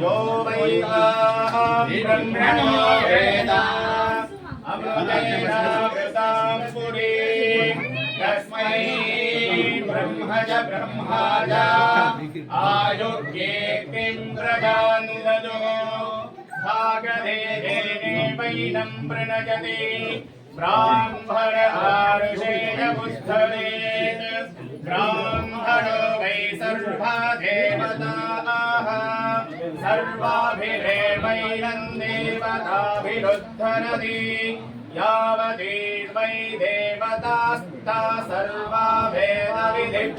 यो ब्रह्मणो वेदा अमृतामृतां पुरी तस्मै ब्रह्मज ब्रह्माज आयुर्येन्द्रजानुरजो ब्राह्मण आरुषेण पुष्ठलेत् ब्राह्मणो वै सर्वा देवताः सर्वाभिरेवैनं देवताभिरुद्धरति यावतीर्वै देवतास्ता सर्वा वेदविधिब्राह्मणे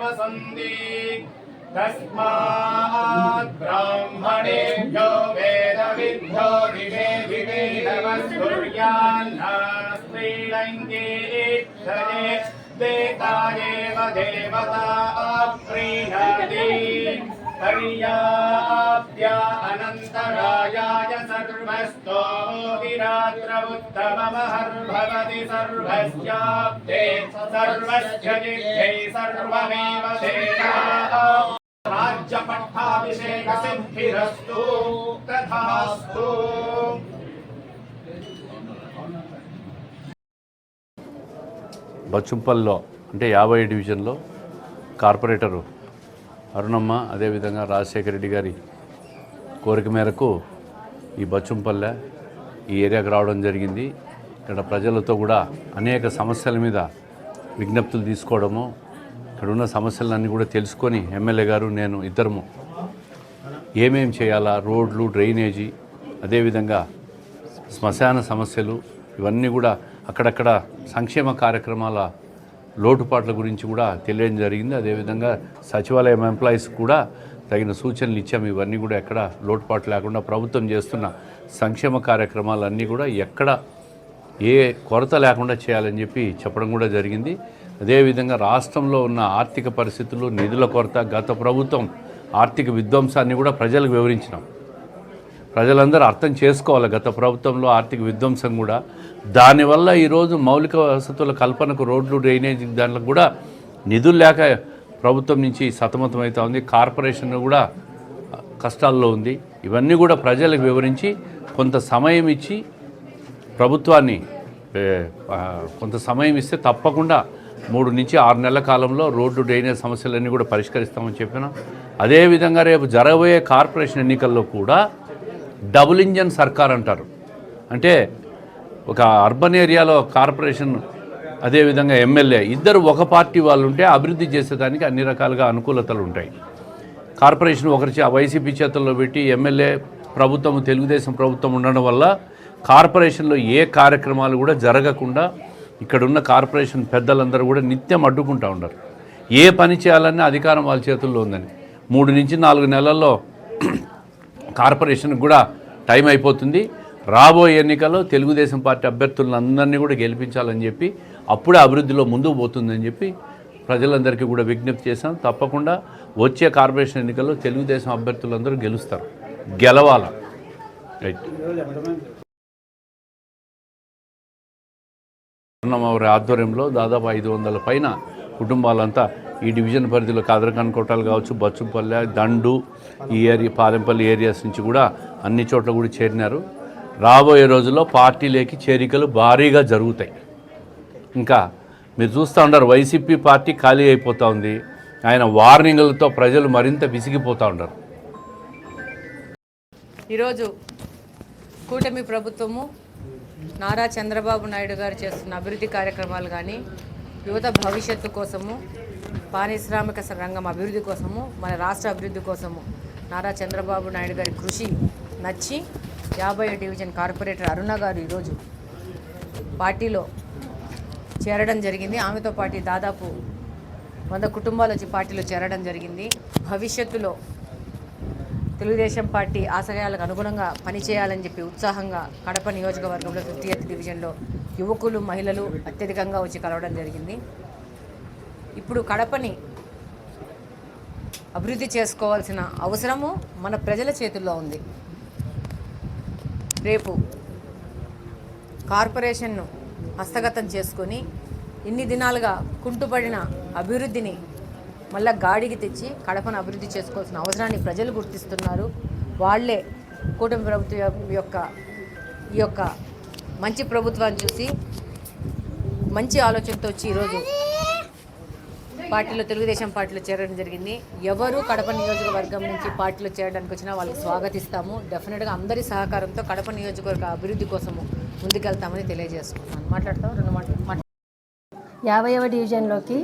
वसन्ति तस्मात् ब्राह्मणेभ्यो वेदविद्यो दिवे दिवे नमस्कुर्यान्नास्त्रीलङ्गेक्षये देतायेव देवता प्रीणति पर्याप्य अनन्तरायाय सर्वस्तोतिरात्रमुत्तममहर्भवति सर्वस्याब्दे सर्वस्य जिह्यै सर्वमेव देवा राज्यपट्टाभिषेकसिद्धिरस्तु तथास्तु బచ్చుంపల్లో అంటే యాభై డివిజన్లో కార్పొరేటరు అరుణమ్మ అదేవిధంగా రాజశేఖర రెడ్డి గారి కోరిక మేరకు ఈ బచ్చంపల్లె ఈ ఏరియాకు రావడం జరిగింది. ఇక్కడ ప్రజలతో కూడా అనేక సమస్యల మీద విజ్ఞప్తులు తీసుకోవడము ఇక్కడ ఉన్న సమస్యలన్నీ కూడా తెలుసుకొని ఎమ్మెల్యే గారు నేను ఇద్దరము ఏమేం చేయాలా రోడ్లు డ్రైనేజీ అదేవిధంగా శ్మశాన సమస్యలు ఇవన్నీ కూడా అక్కడక్కడ సంక్షేమ కార్యక్రమాల లోటుపాట్ల గురించి కూడా తెలియడం జరిగింది. అదేవిధంగా సచివాలయం ఎంప్లాయీస్ కూడా తగిన సూచనలు ఇచ్చాము. ఇవన్నీ కూడా ఎక్కడ లోటుపాటు లేకుండా ప్రభుత్వం చేస్తున్న సంక్షేమ కార్యక్రమాలన్నీ కూడా ఎక్కడ ఏ కొరత లేకుండా చేయాలని చెప్పి చెప్పడం కూడా జరిగింది. అదేవిధంగా రాష్ట్రంలో ఉన్న ఆర్థిక పరిస్థితులు నిధుల కొరత గత ప్రభుత్వం ఆర్థిక విధ్వంసాన్ని కూడా ప్రజలకు వివరించినాం. ప్రజలందరూ అర్థం చేసుకోవాలి గత ప్రభుత్వంలో ఆర్థిక విధ్వంసం కూడా. దానివల్ల ఈరోజు మౌలిక వసతుల కల్పనకు రోడ్లు డ్రైనేజీ దాంట్లో కూడా నిధులు లేక ప్రభుత్వం నుంచి సతమతం ఉంది. కార్పొరేషన్ కూడా కష్టాల్లో ఉంది. ఇవన్నీ కూడా ప్రజలకు వివరించి కొంత సమయం ఇచ్చి ప్రభుత్వాన్ని కొంత సమయం ఇస్తే తప్పకుండా మూడు నుంచి ఆరు నెలల కాలంలో రోడ్డు డ్రైనేజ్ సమస్యలన్నీ కూడా పరిష్కరిస్తామని చెప్పిన. అదేవిధంగా రేపు జరగబోయే కార్పొరేషన్ ఎన్నికల్లో కూడా డబుల్ ఇంజన్ సర్కార్ అంటారు. అంటే ఒక అర్బన్ ఏరియాలో కార్పొరేషన్ అదేవిధంగా ఎమ్మెల్యే ఇద్దరు ఒక పార్టీ వాళ్ళు ఉంటే అభివృద్ధి చేసేదానికి అన్ని రకాలుగా అనుకూలతలు ఉంటాయి. కార్పొరేషన్ ఒకరి వైసీపీ చేతుల్లో పెట్టి ఎమ్మెల్యే ప్రభుత్వం తెలుగుదేశం ప్రభుత్వం ఉండడం వల్ల కార్పొరేషన్లో ఏ కార్యక్రమాలు కూడా జరగకుండా ఇక్కడున్న కార్పొరేషన్ పెద్దలందరూ కూడా నిత్యం అడ్డుకుంటూ ఉంటారు ఏ పని చేయాలన్నా అధికారం వాళ్ళ చేతుల్లో ఉందని. మూడు నుంచి నాలుగు నెలల్లో కార్పొరేషన్కి కూడా టైం అయిపోతుంది. రాబోయే ఎన్నికల్లో తెలుగుదేశం పార్టీ అభ్యర్థులందరినీ కూడా గెలిపించాలని చెప్పి అప్పుడే అభివృద్ధిలో ముందుకు పోతుందని చెప్పి ప్రజలందరికీ కూడా విజ్ఞప్తి చేశాం. తప్పకుండా వచ్చే కార్పొరేషన్ ఎన్నికల్లో తెలుగుదేశం అభ్యర్థులందరూ గెలుస్తారు. గెలవాల? రైట్ వారి ఆధ్వర్యంలో దాదాపు ఐదు వందల పైన కుటుంబాలంతా ఈ డివిజన్ పరిధిలో కాదరకాన్ కోటాలు కావచ్చు బచ్చుపల్లె దండు ఈ ఏరియా పాలెంపల్లి ఏరియాస్ నుంచి కూడా అన్ని చోట్ల కూడా చేరినారు. రాబోయే రోజుల్లో పార్టీలోకి చేరికలు భారీగా జరుగుతాయి. ఇంకా మీరు చూస్తూ ఉన్నారు వైసీపీ పార్టీ ఖాళీ అయిపోతూ ఉంది. ఆయన వార్నింగ్లతో ప్రజలు మరింత విసిగిపోతూ ఉన్నారు. ఈరోజు కూటమి ప్రభుత్వము నారా చంద్రబాబు నాయుడు గారు చేస్తున్న అభివృద్ధి కార్యక్రమాలు కానీ యువత భవిష్యత్తు కోసము పారిశ్రామిక రంగం అభివృద్ధి కోసము మన రాష్ట్ర అభివృద్ధి కోసము నారా చంద్రబాబు నాయుడు గారి కృషి నచ్చి యాభై డివిజన్ కార్పొరేటర్ అరుణ గారు ఈరోజు పార్టీలో చేరడం జరిగింది. ఆమెతో పాటు దాదాపు వంద కుటుంబాలు వచ్చి పార్టీలో చేరడం జరిగింది. భవిష్యత్తులో తెలుగుదేశం పార్టీ ఆశయాలకు అనుగుణంగా పనిచేయాలని చెప్పి ఉత్సాహంగా కడప నియోజకవర్గంలో ఫిఫ్టీ ఎయిత్ డివిజన్లో యువకులు మహిళలు అత్యధికంగా వచ్చి కలవడం జరిగింది. ఇప్పుడు కడపని అభివృద్ధి చేసుకోవాల్సిన అవసరము మన ప్రజల చేతుల్లో ఉంది. రేపు కార్పొరేషన్ను హస్తగతం చేసుకొని ఇన్ని దినాలుగా కుంటుపడిన అభివృద్ధిని మళ్ళా గాడికి తెచ్చి కడపను అభివృద్ధి చేసుకోవాల్సిన అవసరాన్ని ప్రజలు గుర్తిస్తున్నారు. వాళ్ళే కూటమి ప్రభుత్వం యొక్క ఈ యొక్క మంచి ప్రభుత్వాన్ని చూసి మంచి ఆలోచనతో వచ్చి ఈరోజు పార్టీలో తెలుగుదేశం పార్టీలో చేరడం జరిగింది. ఎవరు కడప నియోజకవర్గం నుంచి పార్టీలో చేరడానికి వచ్చినా వాళ్ళకి స్వాగతిస్తాము. డెఫినెట్గా అందరి సహకారంతో కడప నియోజకవర్గ అభివృద్ధి కోసము ముందుకెళ్తామని తెలియజేసుకుంటున్నాను. మాట్లాడతాం రెండు మాటలు యాభైవ డివిజన్లోకి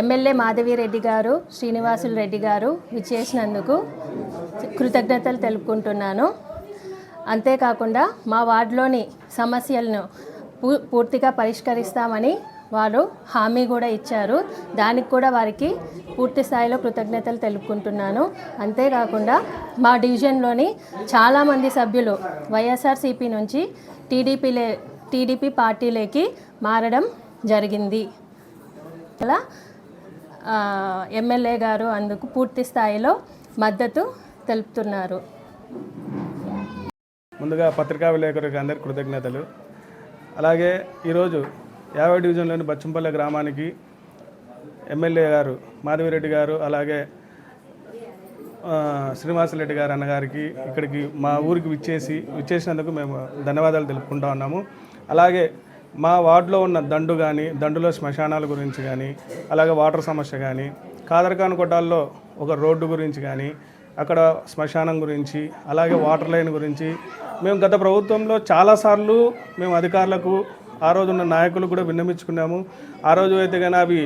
ఎమ్మెల్యే మాధవిరెడ్డి గారు శ్రీనివాసులు రెడ్డి గారు విచ్చేసినందుకు కృతజ్ఞతలు తెలుపుకుంటున్నాను. అంతేకాకుండా మా వార్డులోని సమస్యలను పూ పూర్తిగా పరిష్కరిస్తామని వారు హామీ కూడా ఇచ్చారు. దానికి కూడా వారికి పూర్తి స్థాయిలో కృతజ్ఞతలు తెలుపుకుంటున్నాను. అంతేకాకుండా మా డివిజన్లోని చాలామంది సభ్యులు వైఎస్ఆర్సీపీ నుంచి టీడీపీలే టీడీపీ పార్టీలోకి మారడం జరిగింది. అలా ఎమ్మెల్యే గారు అందుకు పూర్తి స్థాయిలో మద్దతు తెలుపుతున్నారు. ముందుగా పత్రికా విలేకరులకు అందరి కృతజ్ఞతలు. అలాగే ఈరోజు యాభై డివిజన్లోని బచ్చంపల్లె గ్రామానికి ఎమ్మెల్యే గారు మాధవిరెడ్డి గారు అలాగే శ్రీనివాసరెడ్డి గారు అన్నగారికి ఇక్కడికి మా ఊరికి విచ్చేసి విచ్చేసినందుకు మేము ధన్యవాదాలు తెలుపుకుంటా ఉన్నాము. అలాగే మా వార్డులో ఉన్న దండు కానీ దండులో శ్మశానాల గురించి కానీ అలాగే వాటర్ సమస్య కానీ కాదర్ఖాన్ కొట్టాల్లో ఒక రోడ్డు గురించి కానీ అక్కడ శ్మశానం గురించి అలాగే వాటర్ లైన్ గురించి మేము గత ప్రభుత్వంలో చాలాసార్లు మేము అధికారులకు ఆ రోజు ఉన్న నాయకులు కూడా విన్నమించుకున్నాము ఆ రోజు అయితే కానీ అవి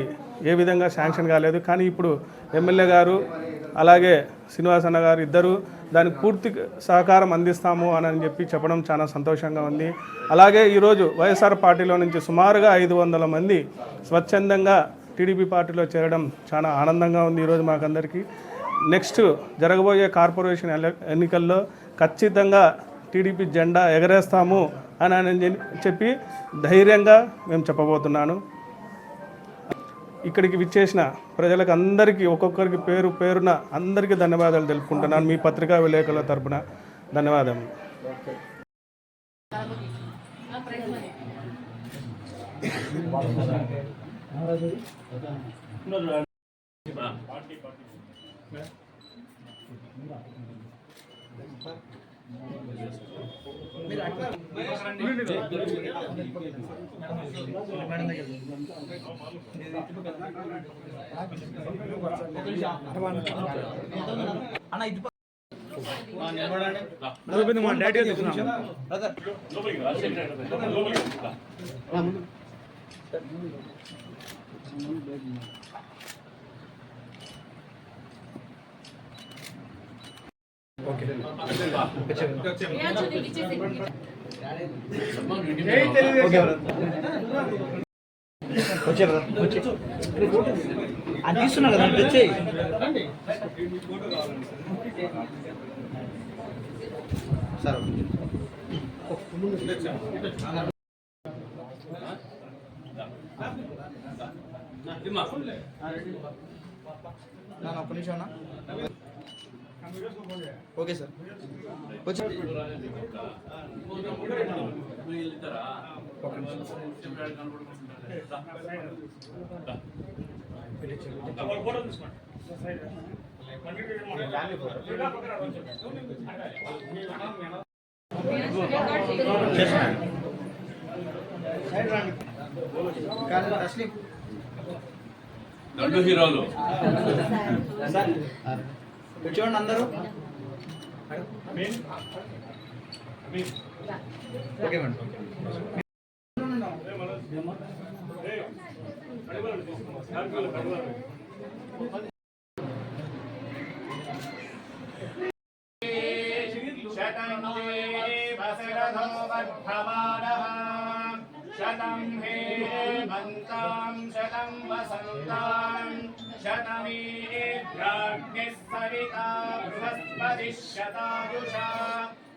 ఏ విధంగా శాంక్షన్ కాలేదు. కానీ ఇప్పుడు ఎమ్మెల్యే గారు అలాగే శ్రీనివాసన్న అన్న గారు ఇద్దరు దానికి పూర్తి సహకారం అందిస్తాము అని అని చెప్పి చెప్పడం చాలా సంతోషంగా ఉంది. అలాగే ఈరోజు వైఎస్ఆర్ పార్టీలో నుంచి సుమారుగా ఐదు వందల మంది స్వచ్ఛందంగా టీడీపీ పార్టీలో చేరడం చాలా ఆనందంగా ఉంది ఈరోజు మాకందరికీ. నెక్స్ట్ జరగబోయే కార్పొరేషన్ ఎన్నికల్లో ఖచ్చితంగా టీడీపీ జెండా ఎగరేస్తాము అని అని చెప్పి ధైర్యంగా మేము చెప్పబోతున్నాను. ఇక్కడికి విచ్చేసిన ప్రజలకు అందరికీ ఒక్కొక్కరికి పేరు పేరున అందరికీ ధన్యవాదాలు తెలుపుకుంటున్నాను. మీ పత్రికా విలేకరుల తరపున ధన్యవాదాలు అన్న ఇది నిలబడింది మా డాడీ తీసుకున్నాం అది తీసుకున్నా కదా తెచ్చేయి నాన్న ఒక్క నిమిషం అన్న. ఓకే సార్ వచ్చి ఒక్క నిమిషం కానీ తస్లీం దండు హీరోలు చూడండి అందరూ ఓకే మేడం शतं वसरथो वर्धमानः शतं हेमन्तां शतं वसन्तां शतमीभ्राग्निः सविता बृहस्पतिः शतायुषा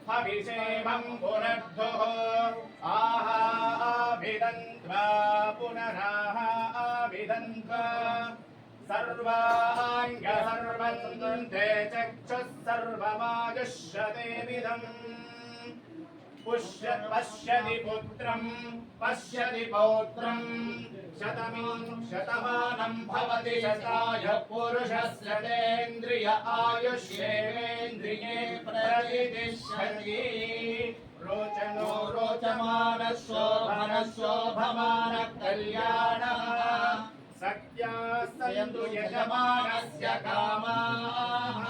हविषेमं पुनर्धुः आहाभिदन्त्वा पुनराह आभिदन्त्वा सर्वाङ्ग सर्वन्ते चक्षुः सर्वमायुष्यते विदम् पुष्य पश्यति पुत्रम् पश्यति पौत्रम् शतमिन् शतमानं भवति शताय पुरुषस्य आयुष्येन्द्रिये प्रतिष्ठति रोचनो रोचमान शोभन शोभमान कल्याणः सख्या सन्तु यजमानस्य कामाः श्री